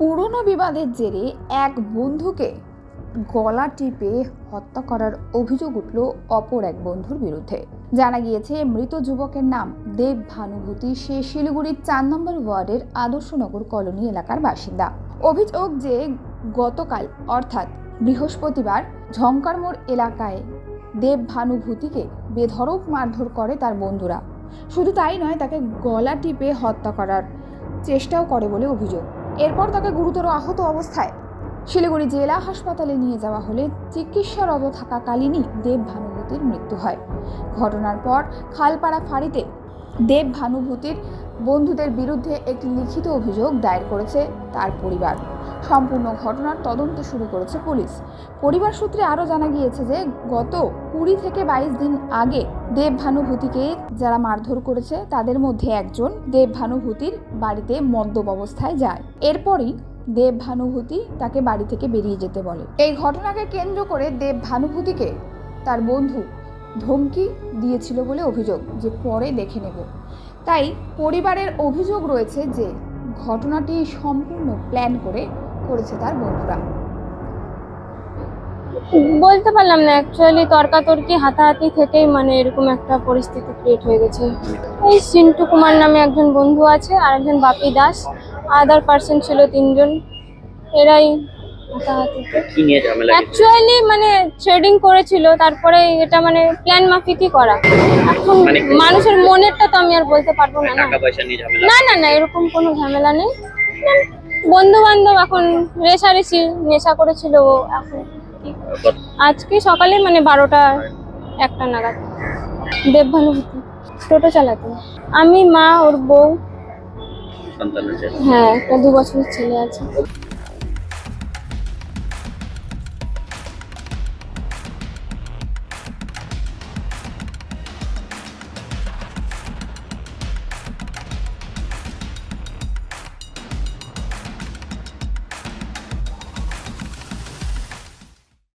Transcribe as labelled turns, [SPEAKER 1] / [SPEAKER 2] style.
[SPEAKER 1] পুরনো বিবাদের জেরে এক বন্ধুকে গলা টিপে হত্যা করার অভিযোগ উঠল অপর এক বন্ধুর বিরুদ্ধে। জানা গিয়েছে, মৃত যুবকের নাম দেব ভানুভূতি সে শিলিগুড়ির চার নম্বর ওয়ার্ডের আদর্শনগর কলোনি এলাকার বাসিন্দা। অভিযোগ যে গতকাল, অর্থাৎ বৃহস্পতিবার ঝঙ্কারমোড় এলাকায় দেব ভানুভূতিকে বেধড়ক মারধর করে তার বন্ধুরা। শুধু তাই নয়, তাকে গলা টিপে হত্যা করার চেষ্টাও করে বলে অভিযোগ। এরপর তাকে গুরুতর আহত অবস্থায় শিলিগুড়ি জেলা হাসপাতালে নিয়ে যাওয়া হলে চিকিৎসারত থাকাকালীনই দেব ভানুভূতির মৃত্যু হয়। ঘটনার পর খালপাড়া ফাঁড়িতে দেব ভানুভূতির বন্ধুদের বিরুদ্ধে একটি লিখিত অভিযোগ দায়ের করেছে তার পরিবার। সম্পূর্ণ ঘটনার তদন্ত শুরু করেছে পুলিশ। পরিবার সূত্রে আরও জানা গিয়েছে যে, গত কুড়ি থেকে বাইশ দিন আগে দেব ভানুভূতিকে যারা মারধর করেছে, তাদের মধ্যে একজন দেব ভানুভূতির বাড়িতে মদ্যপ অবস্থায় যায়। এরপরই দেব ভানুভূতি তাকে বাড়ি থেকে বেরিয়ে যেতে বলে। এই ঘটনাকে কেন্দ্র করে দেব ভানুভূতিকে তার বন্ধু ধমকি দিয়েছিল বলে অভিযোগ, যে পরে দেখে নেব। তাই পরিবারের অভিযোগ রয়েছে যে ঘটনাটি সম্পূর্ণ প্ল্যান করে করেছে তার বন্ধুরা।
[SPEAKER 2] বলতে পারলাম না অ্যাকচুয়ালি তর্কাতর্কি হাতাহাতি থেকেই মানে এরকম একটা পরিস্থিতি ক্রিয়েট হয়ে গেছে। এই সিন্টু কুমার নামে একজন বন্ধু আছে আর একজন বাপি দাস আদার পার্সন ছিল তিনজন। এরাই অ্যাকচুয়ালি মানে ট্রেডিং করেছিল তারপরে এটা মানে প্ল্যান মাফিকই করা। এখন
[SPEAKER 3] মানে
[SPEAKER 2] মানুষের মনেরটা তো আমি আর বলতে পারব না না। না না না এরকম কোনো ঝামেলা নেই। বন্ধু বান্ধব এখন রেশারেশি নেশা করেছিল ও এখন আজকে সকালে মানে বারোটা একটা নাগাদ। দেবভানুভূতি টোটো চালাতো। আমি মা ওর বউ। হ্যাঁ একটা দু বছরের ছেলে আছে।